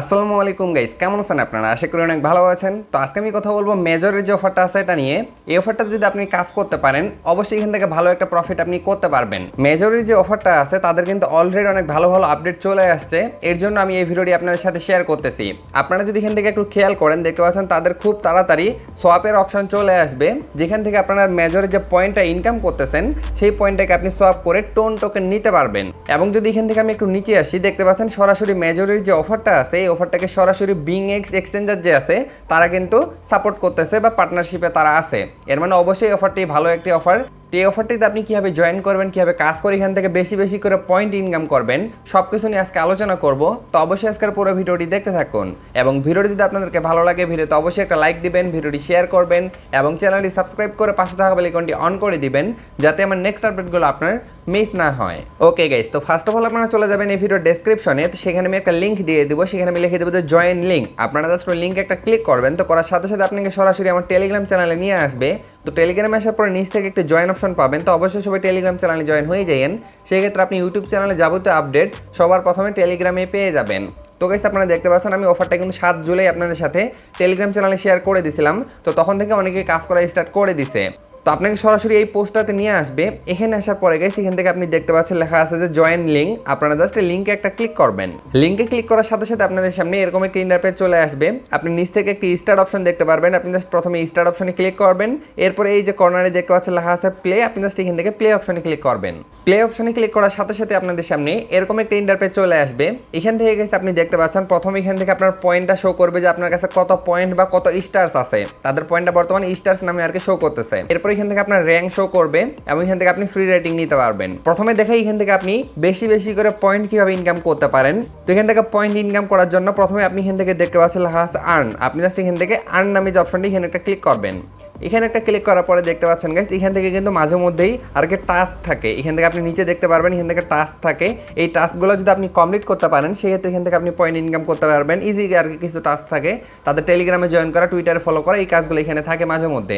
আসসালামু আলাইকুম গাইস, কেমন আছেন আপনারা? আশা করি অনেক ভালো আছেন। তো আজকে আমি কথা বলব মেজরের যে অফারটা আছে এটা নিয়ে। এই অফারটা যদি আপনি কাজ করতে পারেন, অবশ্যই এখান থেকে ভালো একটা প্রফিট আপনি করতে পারবেন। মেজরের যে অফারটা আছে, তাদের কিন্তু অলরেডি অনেক ভালো ভালো আপডেট চলে আসছে। এর জন্য আমি এই ভিডিওটি আপনাদের সাথে শেয়ার করতেছি। আপনারা যদি এখান থেকে একটু খেয়াল করেন, দেখতে পাচ্ছেন তাদের খুব তাড়াতাড়ি সোয়াপের অপশন চলে আসবে। যেখান থেকে আপনারা মেজরের যে পয়েন্টটা ইনকাম করতেছেন, সেই পয়েন্টটাকে আপনি সোয়াপ করে টোন টোকেন নিতে পারবেন। এবং যদি এখান থেকে আমি একটু নিচে আসি, দেখতে পাচ্ছেন সরাসরি মেজরের যে অফারটা আছে এই অফারটাকে সরাসরি বিং এক্স এক্সচেঞ্জার যে আছে, তারা কিন্তু সাপোর্ট করতেছে বা পার্টনারশিপে তারা আছে। এর মানে অবশ্যই অফারটি ভালো একটি অফার। তো এই অফারটিতে আপনি কীভাবে জয়েন করবেন, কীভাবে কাজ করে এখান থেকে বেশি বেশি করে পয়েন্ট ইনকাম করবেন সব কিছু নিয়ে আজকে আলোচনা করব। তো অবশ্যই আজকের পুরো ভিডিওটি দেখতে থাকুন। এবং ভিডিওটি যদি আপনাদেরকে ভালো লাগে, ভিডিওতে অবশ্যই একটা লাইক দিবেন, ভিডিওটি শেয়ার করবেন, এবং চ্যানেলটি সাবস্ক্রাইব করে পাশে থাকা বেলিকনটি অন করে দিবেন, যাতে আমার নেক্সট আপডেটগুলো আপনার মিস না হয়। ওকে গাইস তো ফার্স্ট অফ অল আপনারা চলে যাবেন এই ভিডিওর ডেসক্রিপশনে তো সেখানে আমি একটা লিঙ্ক দিয়ে দেবো, সেখানে আমি লিখে দেবো যে জয়েন লিঙ্ক আপনারা জাস্ট ওই লিঙ্কে একটা ক্লিক করবেন, তো করার সাথে সাথে আপনাকে সরাসরি আমার টেলিগ্রাম চ্যানেলে নিয়ে আসবে। তো টেলিগ্রামে আসার পরে নিচ থেকে একটা জয়েন অপশন পাবেন, তো অবশ্যই সবাই টেলিগ্রাম চ্যানেলে জয়েন হয়ে যাইন সেক্ষেত্রে আপনি ইউটিউব চ্যানেলে যাবতীয় আপডেট সবার প্রথমে টেলিগ্রামে পেয়ে যাবেন। তো গাইস আপনারা দেখতে পাচ্ছেন আমি অফারটা কিন্তু সাত জুলাই আপনাদের সাথে টেলিগ্রাম চ্যানেলে শেয়ার করে দিছিলাম। তো তখন থেকে অনেকে কাজ করা স্টার্ট করে দিছে। তো আপনাকে সরাসরি এই পোস্টটাতে নিয়ে আসবে। এখানে আসার পরে গেছে এখান থেকে আপনি দেখতে পাচ্ছেন লেখা আছে যে জয়েন লিঙ্ক আপনারা জাস্ট লিঙ্কে একটা ক্লিক করবেন। লিঙ্কে ক্লিক করার সাথে সাথে আপনাদের সামনে এরকম একটা ইন্টারপেজ চলে আসবে। আপনি নিচ থেকে একটি স্টার্ট অপশন দেখতে পারবেন। আপনি জাস্ট প্রথমে স্টার্ট অপশনে ক্লিক করবেন। এরপরে এই যে কর্নারে দেখতে পাচ্ছেন লেখা আছে প্লে আপনি জাস্ট এখান থেকে প্লে অপশনে ক্লিক করবেন। প্লে অপশনে ক্লিক করার সাথে সাথে আপনাদের সামনে এরকম একটা ইন্টারপেজ চলে আসবে। এখান থেকে গেছে আপনি দেখতে পাচ্ছেন প্রথমে এখান থেকে আপনার পয়েন্টটা শো করবে যে আপনার কাছে কত পয়েন্ট বা কত স্টার্স আছে। তাদের পয়েন্টটা বর্তমানে স্টার্স নামে আর কি শো করতেছে। এরপর এখান থেকে আপনার র্যাঙ্ক শো করবে এবং এখান থেকে আপনি ফ্রি রেটিং নিতে পারবেন প্রথমে দেখে এখান থেকে আপনি বেশি বেশি করে পয়েন্ট কীভাবে ইনকাম করতে পারেন তো এখান থেকে পয়েন্ট ইনকাম করার জন্য প্রথমে আপনি এখান থেকে দেখতে পাচ্ছেন লেখা আছে আর্ন আপনি জাস্ট এখান থেকে আর্ন নামে যে অপশনটি এখানে একটা ক্লিক করবেন এখানে একটা ক্লিক করার পরে দেখতে পাচ্ছেন গাইস এখান থেকে কিন্তু মাঝে মধ্যেই আর কি টাস্ক থাকে এখান থেকে আপনি নিচে দেখতে পারবেন এখান থেকে টাস্ক থাকে এই টাস্কগুলো যদি আপনি কমপ্লিট করতে পারেন সেক্ষেত্রে এখান থেকে আপনি পয়েন্ট ইনকাম করতে পারবেন ইজি আর কি কিছু টাস্ক থাকে তাদের টেলিগ্রামে জয়েন করা টুইটারে ফলো করা এই কাজগুলো এখানে থাকে মাঝে মধ্যে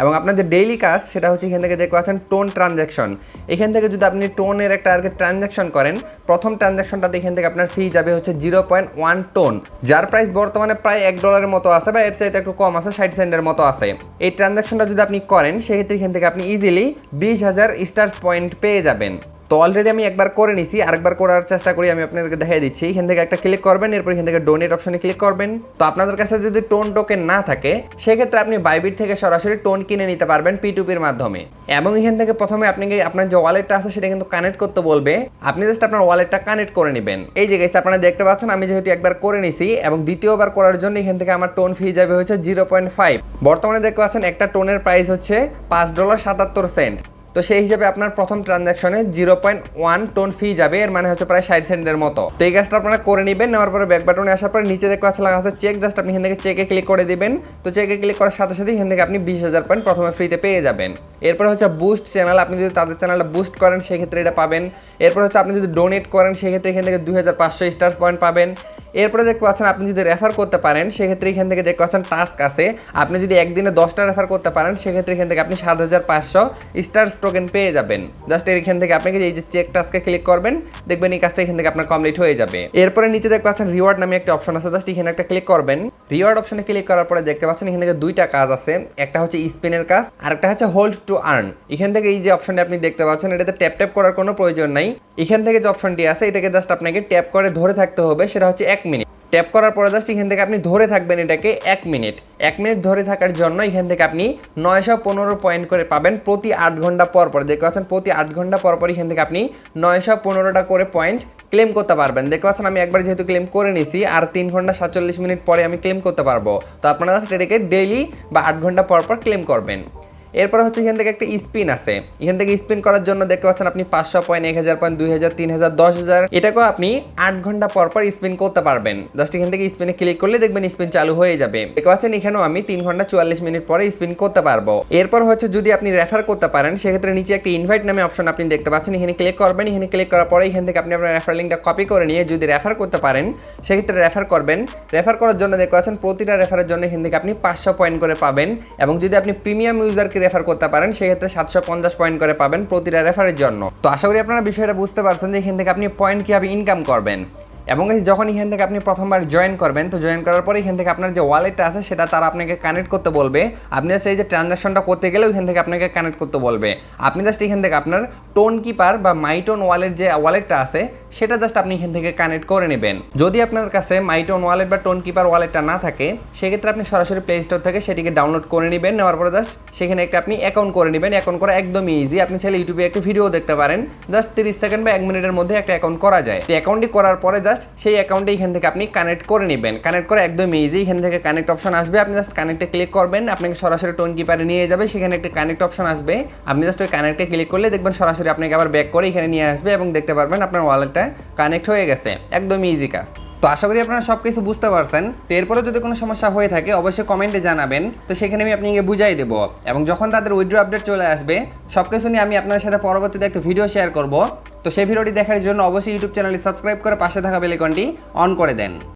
এবং আপনার যে ডেইলি কাজ সেটা হচ্ছে এখান থেকে দেখতে পাচ্ছেন টোন ট্রানজ্যাকশন এখান থেকে যদি আপনি টোনের একটা আর ট্রানজ্যাকশন করেন, প্রথম ট্রানজ্যাকশনটাতে এখান থেকে আপনার ফি যাবে হচ্ছে জিরো পয়েন্ট ওয়ান টোন যার প্রাইস বর্তমানে প্রায় এক ডলারের মতো আছে বা এর চাইতে একটু কম আছে, ষাট সেন্টের মতো আছে। এই ট্রানজ্যাকশনটা যদি আপনি করেন, সেক্ষেত্রে এখান থেকে আপনি ইজিলি বিশ হাজার স্টার্স পয়েন্ট পেয়ে যাবেন। তো অলরেডি আমি একবার করে নিছি, আরেকবার করার চেষ্টা করি, আমি আপনাদেরকে দেখাই দিচ্ছি। এখান থেকে একটা ক্লিক করবেন, এরপর এখান থেকে ডোনেট অপশনে ক্লিক করবেন। তো আপনাদের কাছে যদি টোন টোকেন না থাকে, সেক্ষেত্রে আপনি বাইবিট থেকে সরাসরি টোন কিনে নিতে পারবেন পিটুপির মাধ্যমে। এবং এখান থেকে প্রথমে আপনাকে আপনার যে ওয়ালেটটা আছে, সেটা কিন্তু কানেক্ট করতে বলবে। আপনি জাস্ট আপনার ওয়ালেটটা কানেক্ট করে নেবেন। এই যে গেছে আপনারা দেখতে পাচ্ছেন, আমি যেহেতু একবার করে নিছি, এবং দ্বিতীয়বার করার জন্য এখান থেকে আমার টোন ফি যাবে হচ্ছে জিরো পয়েন্ট ফাইভ বর্তমানে দেখতে পাচ্ছেন, একটা টোনের প্রাইস হচ্ছে পাঁচ ডলার সাতাত্তর সেন্ট তো সেই হিসাবে আপনার প্রথম ট্রানজাকশনে zero point one TON fee যাবে, এর মানে হচ্ছে প্রায় ষাট সেন্টের মতো। তো এই কাজটা আপনারা করে নেবেন, নেওয়ার পরে ব্যাক বাটনে আসার পরে নিচে দেখতে পাচ্ছেন লেখা আছে চেক জাস্ট আপনি এখান থেকে চেকে ক্লিক করে দিবেন। তো চেকে ক্লিক করার সাথে সাথে এখান থেকে আপনি বিশ হাজার পয়েন্ট প্রথমে ফ্রিতে পেয়ে যাবেন। এরপরে হচ্ছে বুস্ট চ্যানেল আপনি যদি তাদের চ্যানেলটা বুস্ট করেন, সেক্ষেত্রে এটা পাবেন। এরপর হচ্ছে আপনি যদি ডোনেট করেন, সেক্ষেত্রে এখান থেকে দুই হাজার পাঁচশো পয়েন্ট পাবেন। এরপরে দেখতে পাচ্ছেন আপনি যদি রেফার করতে পারেন, সেক্ষেত্রে এখান থেকে দেখতে পাচ্ছেন টাস্ক আছে। আপনি যদি একদিনে দশটা রেফার করতে পারেন, সেক্ষেত্রে এখান থেকে আপনি সাত হাজার পাঁচশো স্টার্স টোকেন পেয়ে যাবেন। জাস্ট এখান থেকে আপনাকে এই যে চেক টাস্কে ক্লিক করবেন, দেখবেন এই কাজটা এখান থেকে আপনার কমপ্লিট হয়ে যাবে। এরপরে নিচে দেখতে পাচ্ছেন রিওয়ার্ড নামে একটা অপশন আছে। জাস্ট এখানে একটা ক্লিক করবেন। রিওয়ার্ড অপশনে ক্লিক করার পরে দেখতে পাচ্ছেন এখান থেকে দুইটা কাজ আছে। একটা হচ্ছে স্পিনের কাজ আর একটা হচ্ছে হোল্ড টু আর্ন এখান থেকে এই যে অপশনটি আপনি দেখতে পাচ্ছেন, এটাতে ট্যাপ ট্যাপ করার কোনো প্রয়োজন নাই। এখান থেকে যে অপশনটি আছে, এটাকে জাস্ট আপনাকে ট্যাপ করে ধরে থাকতে হবে, সেটা হচ্ছে এক মিনিট ট্যাপ করার পরে জাস্ট এখান থেকে আপনি ধরে থাকবেন এটাকে এক মিনিট। এক মিনিট ধরে থাকার জন্য এখান থেকে আপনি নয়শো পনেরো পয়েন্ট করে পাবেন প্রতি আট ঘণ্টা পর পর। দেখতে পাচ্ছেন, প্রতি আট ঘণ্টা পর পর এখান থেকে আপনি নয়শো পনেরোটা করে পয়েন্ট ক্লেম করতে পারবেন। দেখতে পাচ্ছেন, আমি একবার যেহেতু ক্লেম করে নিছি, আর তিন ঘণ্টা সাতচল্লিশ মিনিট পরে আমি ক্লেম করতে পারব। তো আপনারা এটাকে ডেইলি বা আট ঘণ্টা পর পর ক্লেম করবেন। এরপর হচ্ছে এখান থেকে একটা স্পিন আছে। এখান থেকে স্পিন করার জন্য দেখতে পাচ্ছেন আপনি পাঁচশো পয়েন্ট, এক হাজার পয়েন্ট, দুই হাজার, তিন হাজার, দশ হাজার। এটাকেও আপনি আট ঘণ্টা পর পর স্পিন করতে পারবেন। জাস্ট এখান থেকে স্পিনে ক্লিক করলে দেখবেন স্পিন চালু হয়ে যাবে। দেখতে পাচ্ছেন এখানেও আমি তিন ঘণ্টা চুয়াল্লিশ মিনিট পরে স্পিন করতে পারব। এরপর হচ্ছে যদি আপনি রেফার করতে পারেন, সেক্ষেত্রে নিচে একটা ইনভাইট নামে অপশন আপনি দেখতে পাচ্ছেন। এখানে ক্লিক করবেন। এখানে ক্লিক করার পরে এখান থেকে আপনি আপনার রেফার লিঙ্কটা কপি করে নিয়ে যদি রেফার করতে পারেন, সেক্ষেত্রে রেফার করবেন। রেফার করার জন্য দেখতে পাচ্ছেন প্রতিটা রেফারের জন্য এখান থেকে আপনি পাঁচশো পয়েন্ট করে পাবেন। এবং যদি আপনি প্রিমিয়াম ইউজারকে রেফার করতে পারেন, সেক্ষেত্রে সাতশো পঞ্চাশ পয়েন্ট করে পাবেন প্রতিটা রেফারের জন্য। তো আশা করি আপনারা বিষয়টা বুঝতে পারছেন যে এখান থেকে আপনি পয়েন্ট কীভাবে ইনকাম করবেন। এবং যখন এখান থেকে আপনি প্রথমবার জয়েন করবেন, তো জয়েন করার পরে এখান থেকে আপনার যে ওয়ালেটটা আছে, সেটা তারা আপনাকে কানেক্ট করতে বলবে। আপনি জাস্ট এই যে ট্রানজাকশনটা করতে গেলে ওইখান থেকে আপনাকে কানেক্ট করতে বলবে। আপনি জাস্ট এখান থেকে আপনার টোন কিপার বা মাইটোন ওয়ালেট যে ওয়ালেটটা আছে, সেটা জাস্ট আপনি এখান থেকে কানেক্ট করে নেবেন। যদি আপনার কাছে মাইটোন ওয়ালেট বা টোন কিপার ওয়ালেটটা না থাকে, সেক্ষেত্রে আপনি সরাসরি প্লে স্টোর থেকে সেটিকে ডাউনলোড করে নেবেন। নেওয়ার পরে জাস্ট সেখানে একটা আপনি অ্যাকাউন্ট করে নেবেন। অ্যাকাউন্ট করা একদমই ইজি আপনি চাইলে ইউটিউবে একটা ভিডিও দেখতে পারেন। জাস্ট তিরিশ সেকেন্ড বা এক মিনিটের মধ্যে একটা অ্যাকাউন্ট করা যায়। অ্যাকাউন্টটি করার পরে জাস্ট সেই অ্যাকাউন্টে এখান থেকে আপনি কানেক্ট করে নেবেন। কানেক্ট করে একদম ইজি এখান থেকে কানেক্ট অপশন আসবে। আপনি জাস্ট কানেক্টে ক্লিক করবেন, আপনাকে সরাসরি টোন কিপারে নিয়ে যাবে। সেখানে একটা কানেক্ট অপশন আসবে। আপনি জাস্ট ওই কানেক্টে ক্লিক করলে দেখবেন সরাসরি আপনাকে আবার ব্যাক করে এখানে নিয়ে আসবে এবং দেখতে পারবেন আপনার ওয়ালেটটা কানেক্ট হয়ে গেছে। একদম ইজি কাজ। তো আশা করি আপনারা সব কিছু বুঝতে পারছেন। তো এরপরে যদি কোনো সমস্যা হয়ে থাকে, অবশ্যই কমেন্টে জানাবেন। তো সেখানে আমি আপনাকে বুঝাই দেবো। এবং যখন তাদের উইড্রো আপডেট চলে আসবে সব কিছু নিয়ে আমি আপনার সাথে পরবর্তীতে একটা ভিডিও শেয়ার করব। তো সেই ভিডিওটি দেখার জন্য অবশ্যই ইউটিউব চ্যানেলটি সাবস্ক্রাইব করে পাশে থাকা বেলিকনটি অন করে দেন।